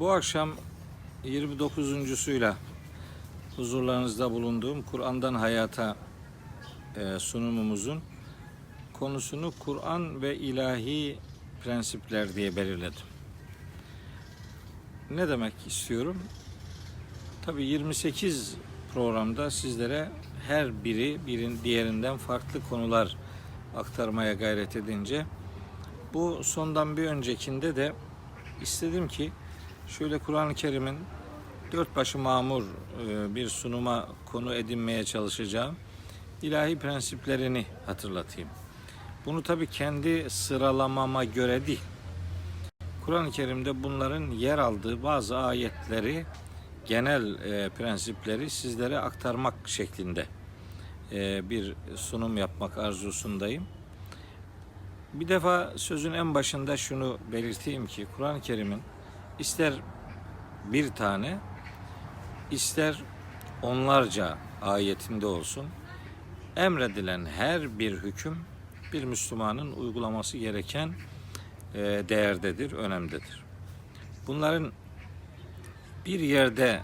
Bu akşam 29.suyla huzurlarınızda bulunduğum Kur'an'dan Hayata e, sunumumuzun konusunu Kur'an ve ilahi prensipler diye belirledim. Ne demek istiyorum? Tabii 28 programda sizlere her biri birin diğerinden farklı konular aktarmaya gayret edince bu sondan bir öncekinde de istedim ki şöyle Kur'an-ı Kerim'in dört başı mamur e, bir sunuma konu edinmeye çalışacağım ilahi prensiplerini hatırlatayım. Bunu tabii kendi sıralamama göre değil. Kur'an-ı Kerim'de bunların yer aldığı bazı ayetleri, genel e, prensipleri sizlere aktarmak şeklinde e, bir sunum yapmak arzusundayım. Bir defa sözün en başında şunu belirteyim ki Kur'an-ı Kerim'in ister bir tane ister onlarca ayetinde olsun emredilen her bir hüküm bir Müslümanın uygulaması gereken e, değerdedir, önemdedir. Bunların bir yerde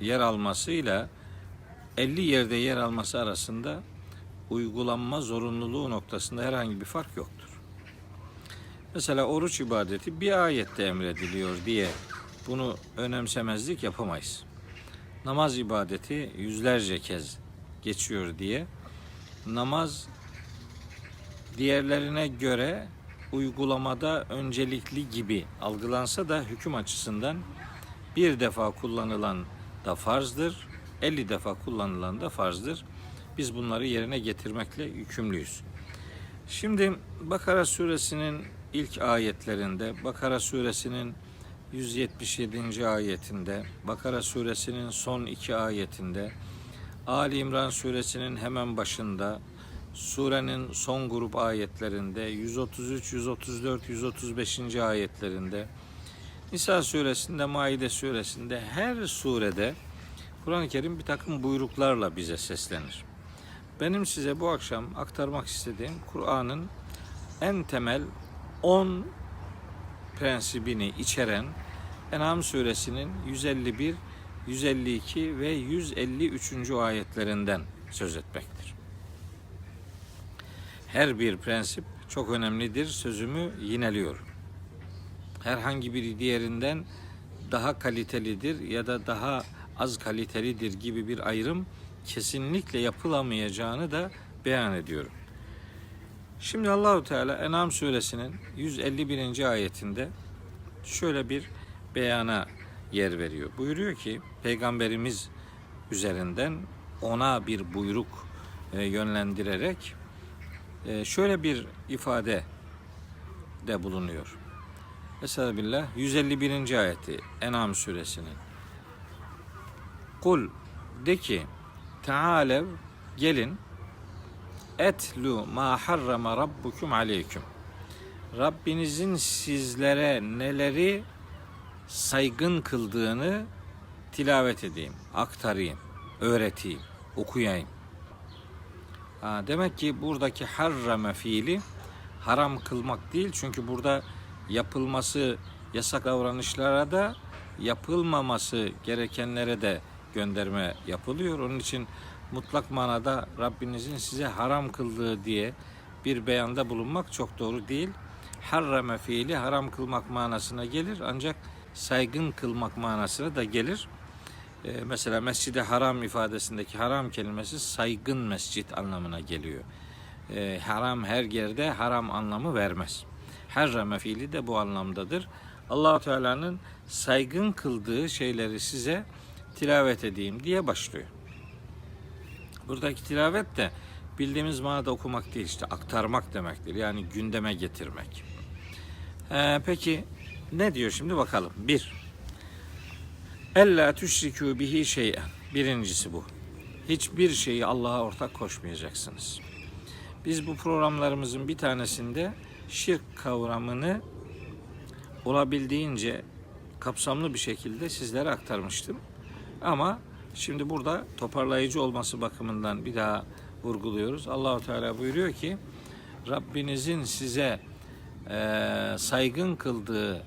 yer almasıyla 50 yerde yer alması arasında uygulanma zorunluluğu noktasında herhangi bir fark yoktur. Mesela oruç ibadeti bir ayette emrediliyor diye bunu önemsemezlik yapamayız. Namaz ibadeti yüzlerce kez geçiyor diye namaz diğerlerine göre uygulamada öncelikli gibi algılansa da hüküm açısından bir defa kullanılan da farzdır, 50 defa kullanılan da farzdır. Biz bunları yerine getirmekle yükümlüyüz. Şimdi Bakara suresinin ilk ayetlerinde, Bakara suresinin 177. ayetinde, Bakara suresinin son iki ayetinde, Ali İmran suresinin hemen başında, surenin son grup ayetlerinde, 133, 134, 135. ayetlerinde, Nisa suresinde, Maide suresinde, her surede Kur'an-ı Kerim bir takım buyruklarla bize seslenir. Benim size bu akşam aktarmak istediğim Kur'an'ın en temel 10 prensibini içeren En'am suresinin 151, 152 ve 153. ayetlerinden söz etmektir. Her bir prensip çok önemlidir. Sözümü yineliyorum. Herhangi bir diğerinden daha kalitelidir ya da daha az kalitelidir gibi bir ayrım kesinlikle yapılamayacağını da beyan ediyorum. Şimdi Allahu Teala En'am suresinin 151. ayetinde şöyle bir beyana yer veriyor. Buyuruyor ki peygamberimiz üzerinden ona bir buyruk e, yönlendirerek e, şöyle bir ifade de bulunuyor. Estağfirullah 151. ayeti En'am suresinin. Kul de ki Tealev gelin etlu ma harrama rabbukum aleyküm. Rabbinizin sizlere neleri saygın kıldığını tilavet edeyim, aktarayım, öğreteyim, okuyayım. Ha, demek ki buradaki harrame fiili haram kılmak değil. Çünkü burada yapılması yasak davranışlara da yapılmaması gerekenlere de gönderme yapılıyor. Onun için mutlak manada Rabbinizin size haram kıldığı diye bir beyanda bulunmak çok doğru değil. Harrame fiili haram kılmak manasına gelir ancak saygın kılmak manasına da gelir. Ee, mesela mescide haram ifadesindeki haram kelimesi saygın mescit anlamına geliyor. Ee, haram her yerde haram anlamı vermez. Harrame fiili de bu anlamdadır. allah Teala'nın saygın kıldığı şeyleri size tilavet edeyim diye başlıyor. Buradaki tilavet de bildiğimiz manada okumak değil işte aktarmak demektir. Yani gündeme getirmek. Ee, peki ne diyor şimdi bakalım. Bir, Ella tüşrikû bihi şey'en. Birincisi bu. Hiçbir şeyi Allah'a ortak koşmayacaksınız. Biz bu programlarımızın bir tanesinde şirk kavramını olabildiğince kapsamlı bir şekilde sizlere aktarmıştım. Ama şimdi burada toparlayıcı olması bakımından bir daha vurguluyoruz. Allahu Teala buyuruyor ki Rabbinizin size e, saygın kıldığı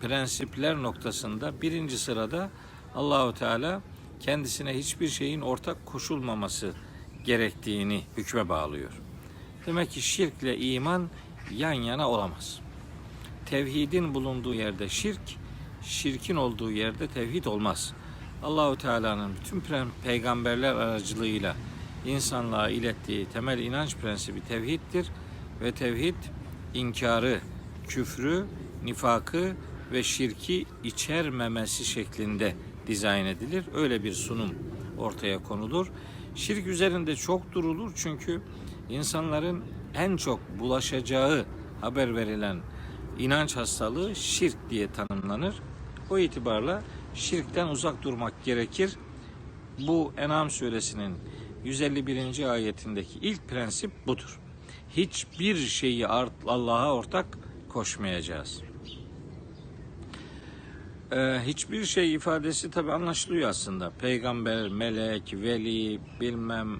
prensipler noktasında birinci sırada Allahu Teala kendisine hiçbir şeyin ortak koşulmaması gerektiğini hükme bağlıyor. Demek ki şirkle iman yan yana olamaz. Tevhidin bulunduğu yerde şirk, şirkin olduğu yerde tevhid olmaz. Allahu Teala'nın bütün peygamberler aracılığıyla insanlığa ilettiği temel inanç prensibi tevhiddir ve tevhid inkarı, küfrü, nifakı ve şirki içermemesi şeklinde dizayn edilir. Öyle bir sunum ortaya konulur. Şirk üzerinde çok durulur çünkü insanların en çok bulaşacağı haber verilen inanç hastalığı şirk diye tanımlanır. O itibarla şirkten uzak durmak gerekir. Bu En'am suresinin 151. ayetindeki ilk prensip budur. Hiçbir şeyi Allah'a ortak koşmayacağız. Ee, hiçbir şey ifadesi tabi anlaşılıyor aslında. Peygamber, melek, veli, bilmem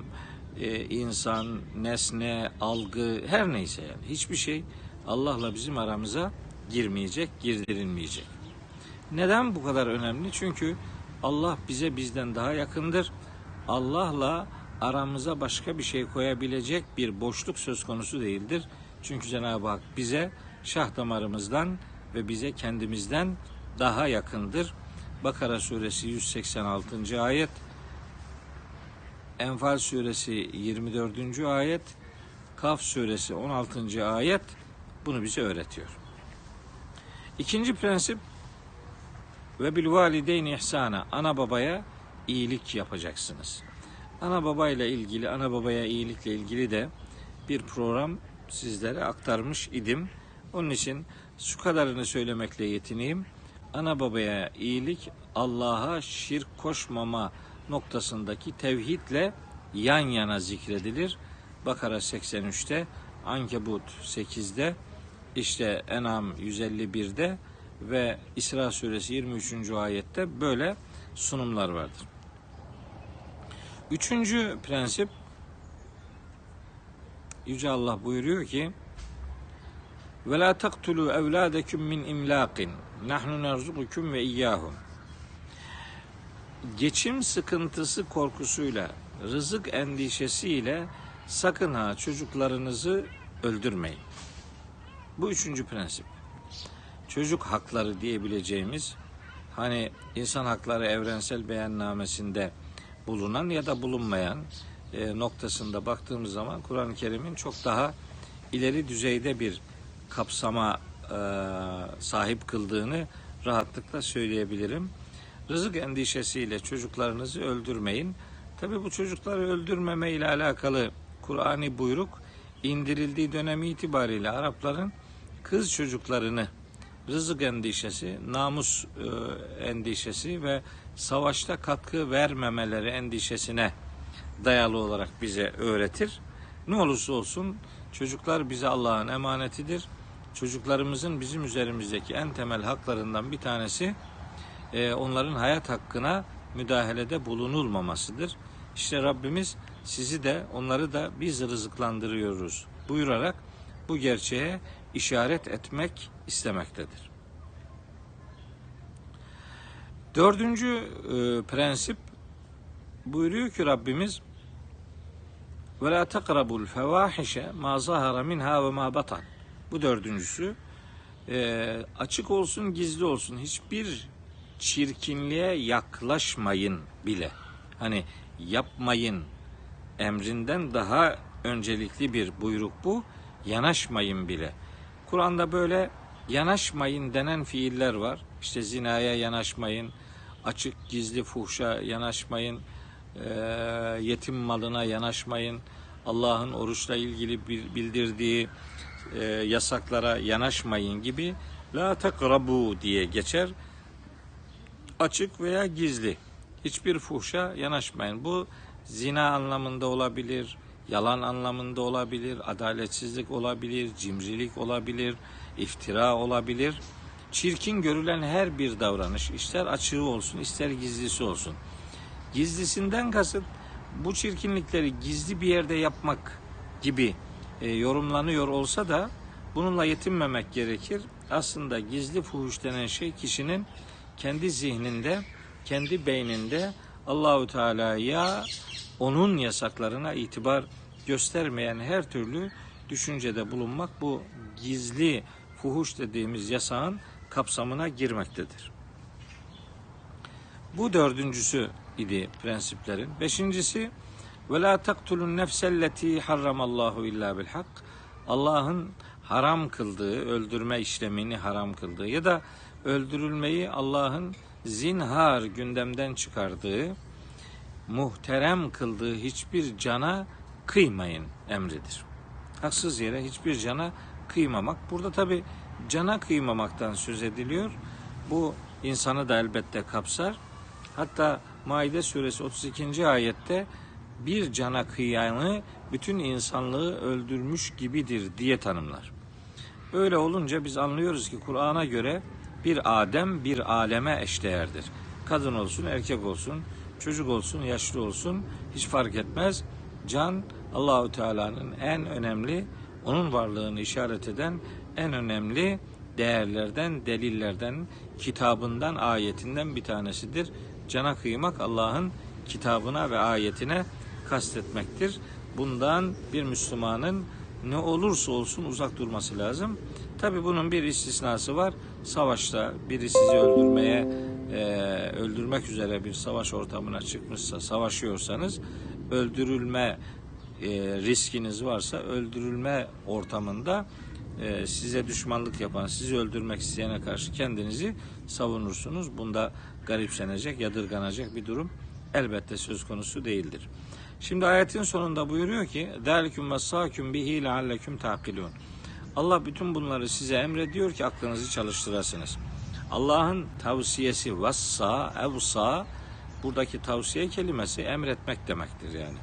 e, insan, nesne, algı her neyse yani. Hiçbir şey Allah'la bizim aramıza girmeyecek, girdirilmeyecek. Neden bu kadar önemli? Çünkü Allah bize bizden daha yakındır. Allah'la aramıza başka bir şey koyabilecek bir boşluk söz konusu değildir. Çünkü Cenab-ı Hak bize şah damarımızdan ve bize kendimizden daha yakındır. Bakara suresi 186. ayet, Enfal suresi 24. ayet, Kaf suresi 16. ayet bunu bize öğretiyor. İkinci prensip ve bil valideyni ihsana ana babaya iyilik yapacaksınız. Ana babayla ilgili, ana babaya iyilikle ilgili de bir program sizlere aktarmış idim. Onun için şu kadarını söylemekle yetineyim. Ana babaya iyilik Allah'a şirk koşmama noktasındaki tevhidle yan yana zikredilir. Bakara 83'te, Ankebut 8'de, işte Enam 151'de ve İsra suresi 23. ayette böyle sunumlar vardır. Üçüncü prensip Yüce Allah buyuruyor ki ve la taktulu evladekum min imlaqin nahnu nerzukukum ve iyyahum geçim sıkıntısı korkusuyla rızık endişesiyle sakın ha çocuklarınızı öldürmeyin. Bu üçüncü prensip. Çocuk hakları diyebileceğimiz hani insan hakları evrensel beyannamesinde bulunan ya da bulunmayan e, noktasında baktığımız zaman Kur'an-ı Kerim'in çok daha ileri düzeyde bir kapsama e, sahip kıldığını rahatlıkla söyleyebilirim. Rızık endişesiyle çocuklarınızı öldürmeyin. Tabi bu çocukları öldürmeme ile alakalı Kur'ani buyruk indirildiği dönemi itibariyle Arapların kız çocuklarını rızık endişesi, namus e, endişesi ve savaşta katkı vermemeleri endişesine dayalı olarak bize öğretir. Ne olursa olsun çocuklar bize Allah'ın emanetidir. Çocuklarımızın bizim üzerimizdeki en temel haklarından bir tanesi e, onların hayat hakkına müdahalede bulunulmamasıdır. İşte Rabbimiz sizi de onları da biz rızıklandırıyoruz buyurarak bu gerçeğe işaret etmek istemektedir. Dördüncü e, prensip buyuruyor ki Rabbimiz ve la takrabul fevahişe ma zahara minha ve ma batan. Bu dördüncüsü e, açık olsun gizli olsun hiçbir çirkinliğe yaklaşmayın bile. Hani yapmayın emrinden daha öncelikli bir buyruk bu. Yanaşmayın bile. Kur'an'da böyle yanaşmayın denen fiiller var. İşte zinaya yanaşmayın, açık gizli fuhşa yanaşmayın, yetim malına yanaşmayın, Allah'ın oruçla ilgili bildirdiği yasaklara yanaşmayın gibi la takrabu diye geçer. Açık veya gizli. Hiçbir fuhşa yanaşmayın. Bu zina anlamında olabilir, yalan anlamında olabilir, adaletsizlik olabilir, cimrilik olabilir, iftira olabilir. Çirkin görülen her bir davranış, ister açığı olsun, ister gizlisi olsun. Gizlisinden kasıt bu çirkinlikleri gizli bir yerde yapmak gibi e, yorumlanıyor olsa da bununla yetinmemek gerekir. aslında gizli fuhuş denen şey kişinin kendi zihninde, kendi beyninde Allahu Teala'ya onun yasaklarına itibar göstermeyen her türlü düşüncede bulunmak bu gizli fuhuş dediğimiz yasağın kapsamına girmektedir. Bu dördüncüsü idi prensiplerin. Beşincisi ve la taktulun nefselleti harramallahu illa bil hak. Allah'ın haram kıldığı, öldürme işlemini haram kıldığı ya da öldürülmeyi Allah'ın zinhar gündemden çıkardığı, muhterem kıldığı hiçbir cana kıymayın emridir. Haksız yere hiçbir cana kıymamak. Burada tabi cana kıymamaktan söz ediliyor. Bu insanı da elbette kapsar. Hatta Maide suresi 32. ayette bir cana kıyanı bütün insanlığı öldürmüş gibidir diye tanımlar. Öyle olunca biz anlıyoruz ki Kur'an'a göre bir Adem bir aleme eşdeğerdir. Kadın olsun, erkek olsun, çocuk olsun, yaşlı olsun hiç fark etmez. Can Allahu Teala'nın en önemli onun varlığını işaret eden en önemli değerlerden, delillerden, kitabından, ayetinden bir tanesidir. Cana kıymak Allah'ın kitabına ve ayetine kastetmektir. Bundan bir Müslümanın ne olursa olsun uzak durması lazım. Tabi bunun bir istisnası var. Savaşta biri sizi öldürmeye, e, öldürmek üzere bir savaş ortamına çıkmışsa, savaşıyorsanız öldürülme e, riskiniz varsa öldürülme ortamında e, size düşmanlık yapan, sizi öldürmek isteyene karşı kendinizi savunursunuz. Bunda garipsenecek, yadırganacak bir durum elbette söz konusu değildir. Şimdi ayetin sonunda buyuruyor ki Delikum ve sakum bihi lealleküm takilun. Allah bütün bunları size emrediyor ki aklınızı çalıştırasınız. Allah'ın tavsiyesi vassa, evsa buradaki tavsiye kelimesi emretmek demektir yani.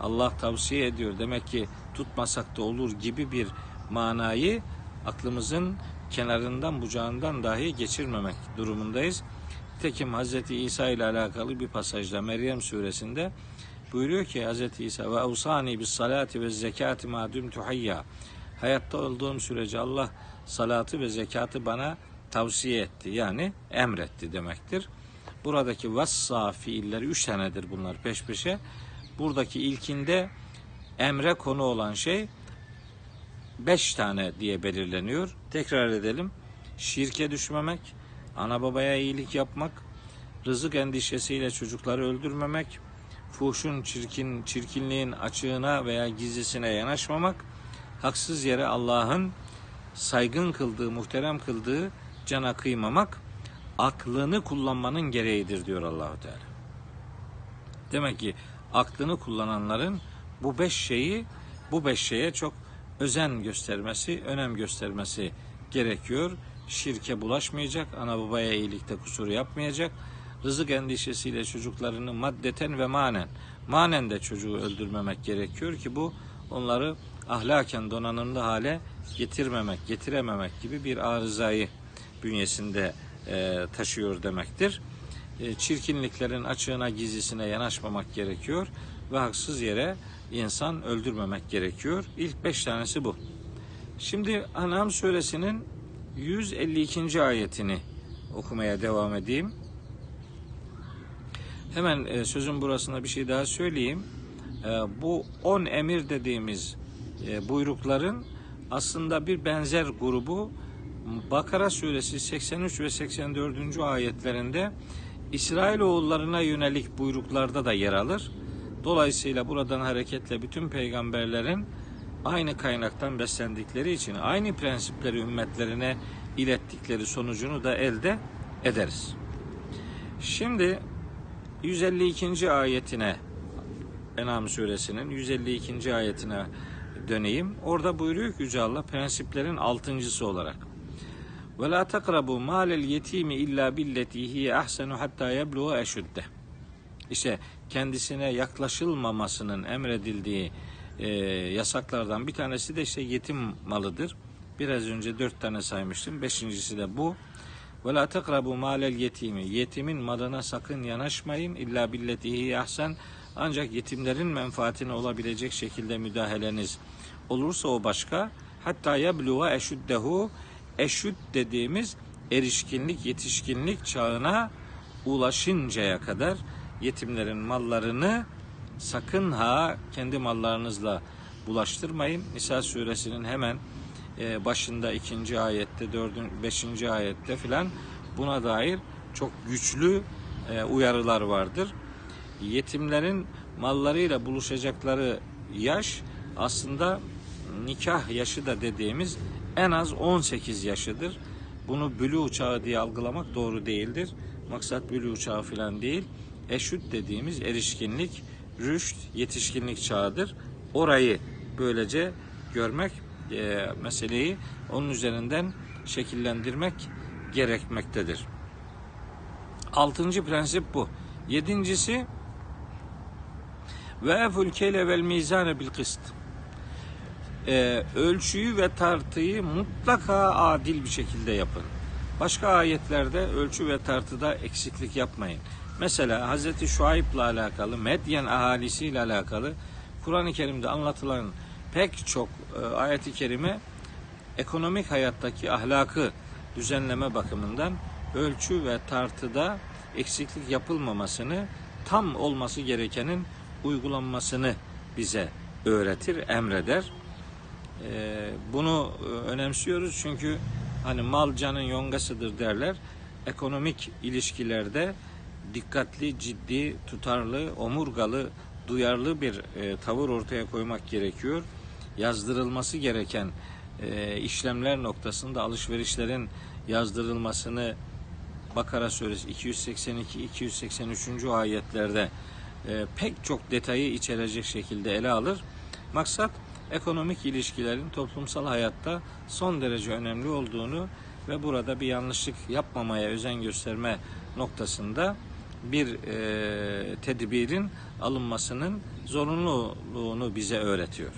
Allah tavsiye ediyor demek ki tutmasak da olur gibi bir manayı aklımızın kenarından bucağından dahi geçirmemek durumundayız. Tekim Hz. İsa ile alakalı bir pasajda Meryem suresinde buyuruyor ki Hz. İsa ve usani bis salati ve zekati ma dumtu hayya. Hayatta olduğum sürece Allah salatı ve zekatı bana tavsiye etti. Yani emretti demektir. Buradaki vassa fiilleri üç tanedir bunlar peş peşe. Buradaki ilkinde emre konu olan şey beş tane diye belirleniyor. Tekrar edelim. Şirke düşmemek, ana babaya iyilik yapmak, rızık endişesiyle çocukları öldürmemek, fuhşun çirkin çirkinliğin açığına veya gizlisine yanaşmamak, haksız yere Allah'ın saygın kıldığı, muhterem kıldığı cana kıymamak, aklını kullanmanın gereğidir diyor Allahu Teala. Demek ki aklını kullananların bu beş şeyi, bu beş şeye çok özen göstermesi, önem göstermesi gerekiyor. Şirke bulaşmayacak, ana babaya iyilikte kusur yapmayacak, rızık endişesiyle çocuklarını maddeten ve manen, manen de çocuğu öldürmemek gerekiyor ki bu onları ahlaken donanımlı hale getirmemek, getirememek gibi bir arızayı bünyesinde e, taşıyor demektir. E, çirkinliklerin açığına gizlisine yanaşmamak gerekiyor ve haksız yere insan öldürmemek gerekiyor. İlk beş tanesi bu. Şimdi Anam suresinin 152. ayetini okumaya devam edeyim. Hemen e, sözün burasında bir şey daha söyleyeyim. E, bu 10 emir dediğimiz e, buyrukların aslında bir benzer grubu Bakara suresi 83 ve 84. ayetlerinde İsrailoğullarına yönelik buyruklarda da yer alır. Dolayısıyla buradan hareketle bütün peygamberlerin aynı kaynaktan beslendikleri için aynı prensipleri ümmetlerine ilettikleri sonucunu da elde ederiz. Şimdi 152. ayetine Enam suresinin 152. ayetine döneyim. Orada buyuruyor ki Yüce Allah prensiplerin altıncısı olarak. Ve la takrabu malel yetimi illa billeti hiye ahsenu hatta yebluğa eşudde. İşte kendisine yaklaşılmamasının emredildiği e, yasaklardan bir tanesi de işte yetim malıdır. Biraz önce dört tane saymıştım. Beşincisi de bu. Ve la takrabu malel yetimi. Yetimin malına sakın yanaşmayın. İlla billetihi ahsen. Ancak yetimlerin menfaatine olabilecek şekilde müdahaleniz olursa o başka. Hatta yebluğa eşuddehu eşüt dediğimiz erişkinlik, yetişkinlik çağına ulaşıncaya kadar yetimlerin mallarını sakın ha kendi mallarınızla bulaştırmayın. Nisa suresinin hemen e, başında ikinci ayette, dördün, beşinci ayette filan buna dair çok güçlü e, uyarılar vardır. Yetimlerin mallarıyla buluşacakları yaş aslında nikah yaşı da dediğimiz en az 18 yaşıdır. Bunu bülü çağı diye algılamak doğru değildir. Maksat bülü çağı filan değil. Eşüt dediğimiz erişkinlik, rüşt, yetişkinlik çağıdır. Orayı böylece görmek e, meseleyi onun üzerinden şekillendirmek gerekmektedir. Altıncı prensip bu. Yedincisi ve eful keyle vel mizane bil kıst. Ee, ölçüyü ve tartıyı mutlaka adil bir şekilde yapın. Başka ayetlerde ölçü ve tartıda eksiklik yapmayın. Mesela Hz. Şuayb'la alakalı, Medyen ahalisiyle alakalı Kur'an-ı Kerim'de anlatılan pek çok e, ayeti kerime ekonomik hayattaki ahlakı düzenleme bakımından ölçü ve tartıda eksiklik yapılmamasını, tam olması gerekenin uygulanmasını bize öğretir, emreder. Ee, bunu e, önemsiyoruz çünkü hani mal canın yongasıdır derler. Ekonomik ilişkilerde dikkatli, ciddi, tutarlı, omurgalı, duyarlı bir e, tavır ortaya koymak gerekiyor. Yazdırılması gereken e, işlemler noktasında alışverişlerin yazdırılmasını Bakara suresi 282 283. ayetlerde pek çok detayı içerecek şekilde ele alır. Maksat ekonomik ilişkilerin toplumsal hayatta son derece önemli olduğunu ve burada bir yanlışlık yapmamaya özen gösterme noktasında bir e, tedbirin alınmasının zorunluluğunu bize öğretiyor.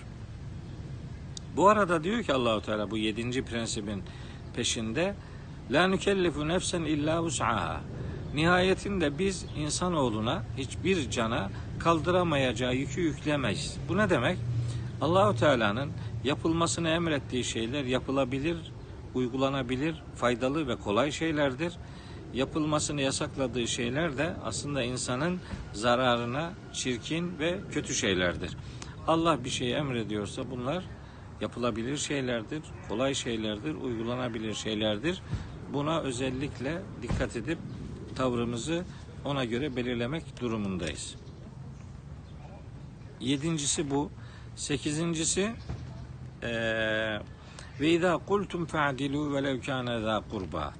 Bu arada diyor ki Allahu Teala bu yedinci prensibin peşinde La nükellifu nefsen illa vus'aha. Nihayetinde biz insanoğluna hiçbir cana kaldıramayacağı yükü yüklemeyiz. Bu ne demek? Allahu Teala'nın yapılmasını emrettiği şeyler yapılabilir, uygulanabilir, faydalı ve kolay şeylerdir. Yapılmasını yasakladığı şeyler de aslında insanın zararına çirkin ve kötü şeylerdir. Allah bir şey emrediyorsa bunlar yapılabilir şeylerdir, kolay şeylerdir, uygulanabilir şeylerdir. Buna özellikle dikkat edip tavrımızı ona göre belirlemek durumundayız. Yedincisi bu. Sekizincisi eee ve izâ kultum fe'dilû velev kâne kurba.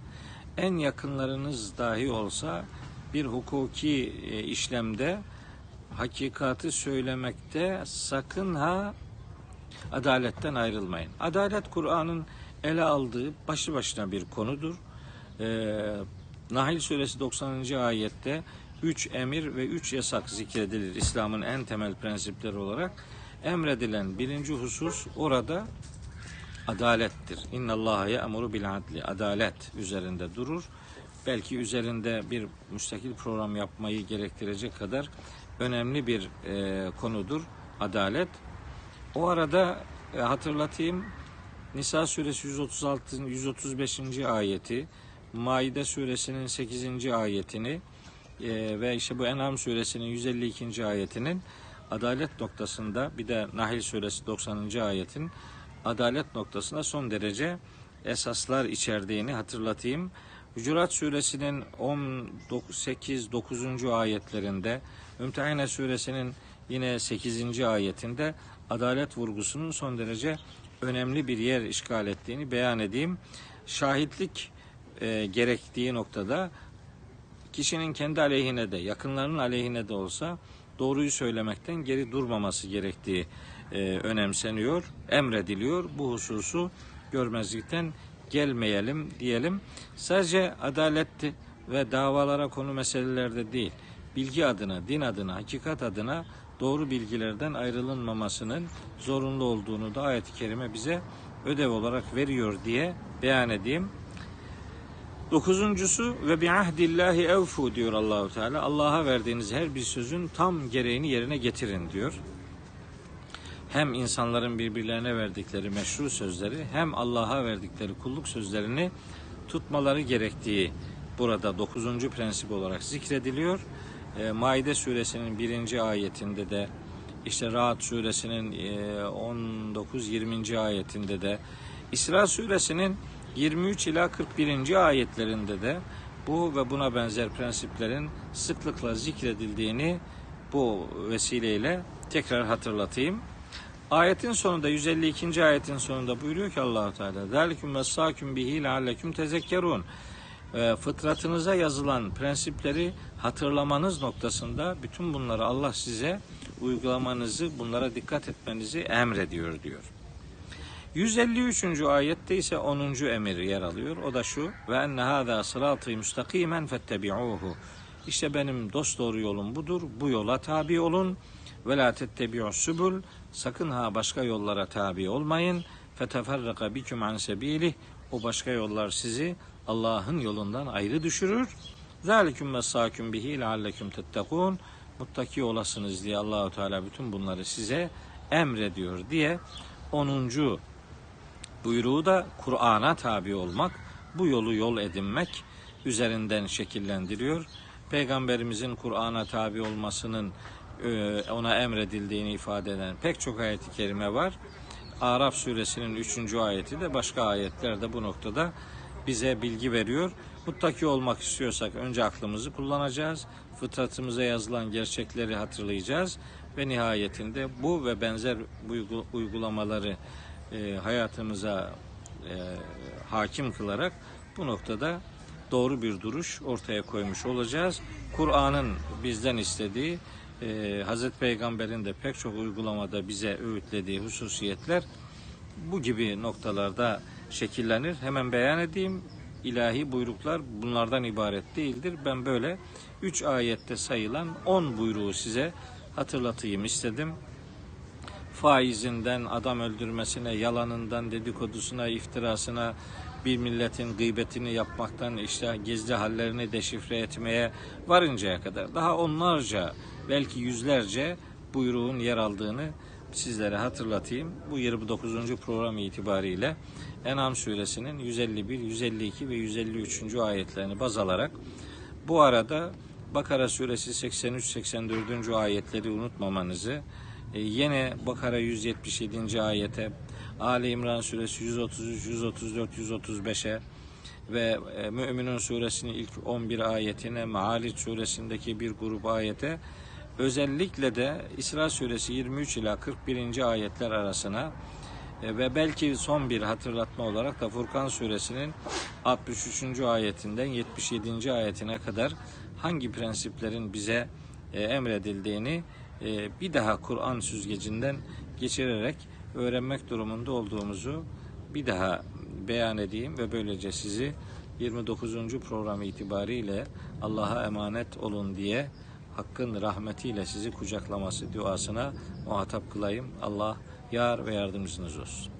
En yakınlarınız dahi olsa bir hukuki e, işlemde hakikati söylemekte sakın ha adaletten ayrılmayın. Adalet Kur'an'ın ele aldığı başlı başına bir konudur. Ee, Nahil suresi 90. ayette 3 emir ve 3 yasak zikredilir İslam'ın en temel prensipleri olarak. Emredilen birinci husus orada adalettir. İnna Allaha ya'muru bil adli. Adalet üzerinde durur. Belki üzerinde bir müstakil program yapmayı gerektirecek kadar önemli bir e, konudur adalet. O arada e, hatırlatayım Nisa suresi 136 135. ayeti, Maide suresinin 8. ayetini e, ve işte bu En'am suresinin 152. ayetinin adalet noktasında bir de Nahil suresi 90. ayetin adalet noktasında son derece esaslar içerdiğini hatırlatayım. Hucurat suresinin 18 9. ayetlerinde, Ümtehine suresinin yine 8. ayetinde adalet vurgusunun son derece önemli bir yer işgal ettiğini beyan edeyim. Şahitlik e, gerektiği noktada kişinin kendi aleyhine de yakınlarının aleyhine de olsa doğruyu söylemekten geri durmaması gerektiği e, önemseniyor, emrediliyor. Bu hususu görmezlikten gelmeyelim diyelim. Sadece adaletti ve davalara konu meselelerde değil, bilgi adına, din adına, hakikat adına doğru bilgilerden ayrılınmamasının zorunlu olduğunu da ayet-i kerime bize ödev olarak veriyor diye beyan edeyim. Dokuzuncusu ve bi ahdillahi evfu diyor Allahu Teala. Allah'a verdiğiniz her bir sözün tam gereğini yerine getirin diyor. hem insanların birbirlerine verdikleri meşru sözleri hem Allah'a verdikleri kulluk sözlerini tutmaları gerektiği burada dokuzuncu prensip olarak zikrediliyor. E, Maide suresinin birinci ayetinde de işte Rahat suresinin e, 19-20. ayetinde de İsra suresinin 23 ila 41. ayetlerinde de bu ve buna benzer prensiplerin sıklıkla zikredildiğini bu vesileyle tekrar hatırlatayım. Ayetin sonunda 152. ayetin sonunda buyuruyor ki Allahu Teala "Zalikum vesaküm bihi leallekum tezekkerun." E, Fıtratınıza yazılan prensipleri hatırlamanız noktasında bütün bunları Allah size uygulamanızı, bunlara dikkat etmenizi emrediyor diyor. 153. ayette ise 10. emir yer alıyor. O da şu: "Ve enne hâzâ sırâtı müstakimen fettebi'ûhu." İşte benim dost doğru yolum budur. Bu yola tabi olun. Ve la tettebi'us subul. Sakın ha başka yollara tabi olmayın. Feteferraka biküm an sebilih. O başka yollar sizi Allah'ın yolundan ayrı düşürür. Zalikum vesâküm bihi lealleküm tettekûn. Muttaki olasınız diye Allahu Teala bütün bunları size emrediyor diye 10. buyruğu da Kur'an'a tabi olmak, bu yolu yol edinmek üzerinden şekillendiriyor. Peygamberimizin Kur'an'a tabi olmasının e, ona emredildiğini ifade eden pek çok ayet-i kerime var. Araf suresinin 3. ayeti de başka ayetler de bu noktada bize bilgi veriyor. Muttaki olmak istiyorsak önce aklımızı kullanacağız. Fıtratımıza yazılan gerçekleri hatırlayacağız ve nihayetinde bu ve benzer uygu- uygulamaları e, hayatımıza e, hakim kılarak bu noktada doğru bir duruş ortaya koymuş olacağız. Kur'an'ın bizden istediği, e, Hazreti Peygamber'in de pek çok uygulamada bize öğütlediği hususiyetler bu gibi noktalarda şekillenir. Hemen beyan edeyim. İlahi buyruklar bunlardan ibaret değildir. Ben böyle üç ayette sayılan on buyruğu size hatırlatayım istedim faizinden, adam öldürmesine, yalanından, dedikodusuna, iftirasına, bir milletin gıybetini yapmaktan işte gizli hallerini deşifre etmeye varıncaya kadar daha onlarca belki yüzlerce buyruğun yer aldığını sizlere hatırlatayım. Bu 29. program itibariyle En'am suresinin 151, 152 ve 153. ayetlerini baz alarak bu arada Bakara suresi 83-84. ayetleri unutmamanızı, e, yine Bakara 177. ayete, Ali İmran suresi 133, 134, 135'e ve e, Müminun suresinin ilk 11 ayetine, Maalic suresindeki bir grup ayete, özellikle de İsra suresi 23 ila 41. ayetler arasına e, ve belki son bir hatırlatma olarak da Furkan suresinin 63. ayetinden 77. ayetine kadar hangi prensiplerin bize e, emredildiğini bir daha Kur'an süzgecinden geçirerek öğrenmek durumunda olduğumuzu bir daha beyan edeyim ve böylece sizi 29. program itibariyle Allah'a emanet olun diye Hakk'ın rahmetiyle sizi kucaklaması duasına muhatap kılayım. Allah yar ve yardımcınız olsun.